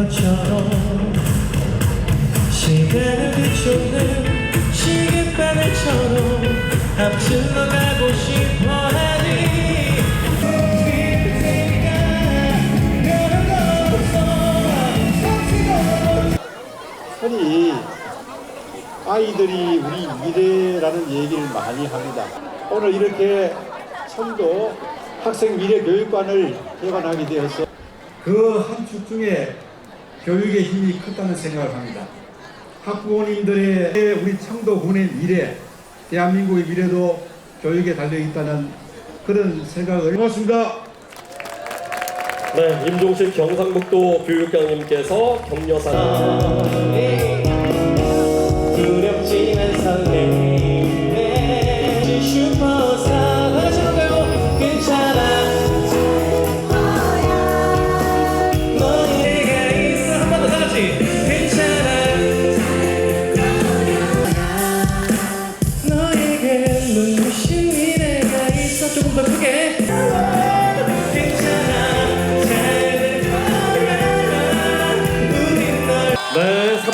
것처럼 시간을 비추는 시계바늘처럼 앞질러 가고 싶어 하니 흔히 아이들이 우리 미래라는 얘기를 많이 합니다. 오늘 이렇게 청도 학생 미래 교육관을 개관하게 되어서 그 한 축 중에 교육의 힘이 컸다는 생각을 합니다. 학부모님들의 우리 청도군의 미래, 대한민국의 미래도 교육에 달려 있다는 그런 생각을 고맙습니다. 네, 임종식 경상북도 교육장님께서 격려상 두렵지만 설레네 슈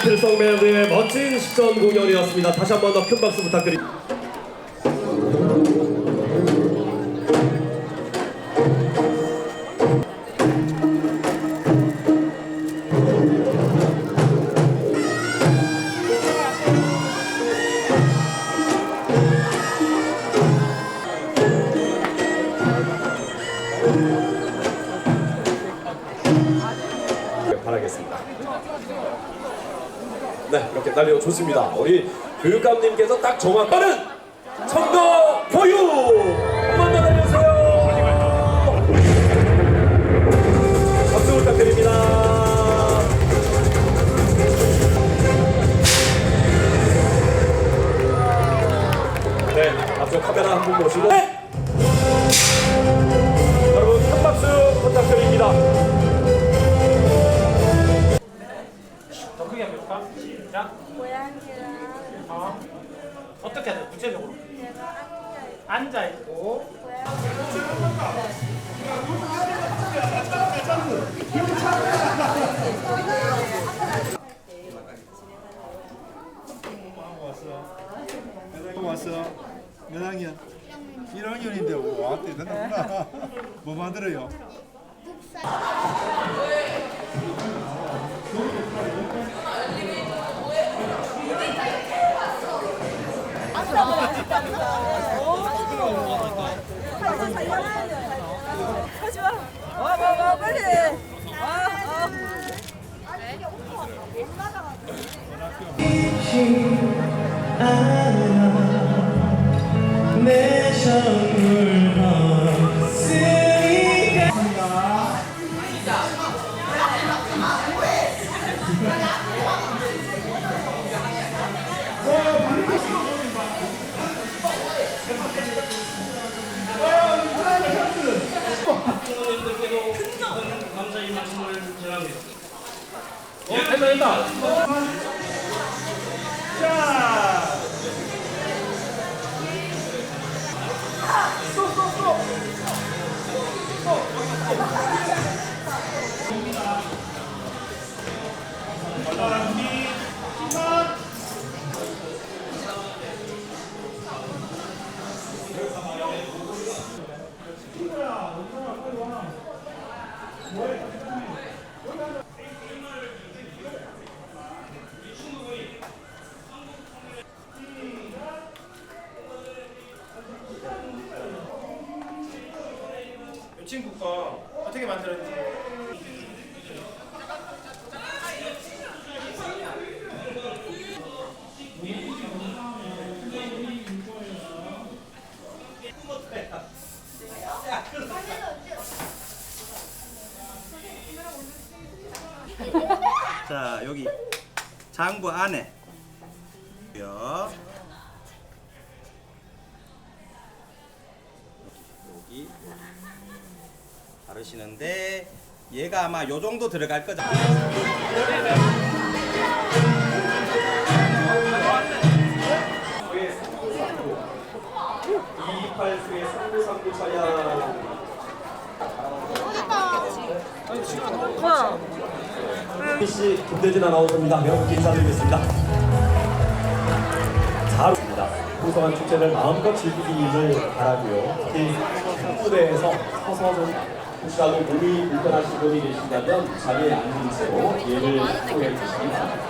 네, 사필성 밴드의 멋진 식전 공연이었습니다. 다시 한 번 더 큰 박수 부탁드립니다. 바라겠습니다. 네, 이렇게 날려 좋습니다. 우리 교육감님께서 딱 정확하는 청도 보유! 한번 더 날려주세요! 박수 부탁드립니다. 네, 앞쪽 카메라 한 분 모시고 네! 여러분 큰 박수 부탁드립니다. 크게 해볼까? 시작. 고양이랑 어. 어떻게 해야 돼? 구체적으로. 내가 앉아있고 앉아 있고. 왔어. 몇 학년? 1학년인데 왔대 되는구나. 뭐 만들어요? 내 감사의 말씀을 전합니다. 어, 됐다, 됐다. 친구 거 어떻게 만들었는지. 자 여기 장부 안에 요. 여기 바르시는데 얘가 아마 요 정도 들어갈 거죠. 이팔수의 상부상부 차량 와. 왜, 씨 김대진 아나운서입니다. 여러분께 인사드리겠습니다. 잘 오십니다. 풍성한 축제를 마음껏 즐기기를 바라고요. 특히 무대에서 서서 좀 혹시라도 몸이 불편하신 분이 계신다면 자리에 앉은 채로 예를 소개해 주시기 바랍니다.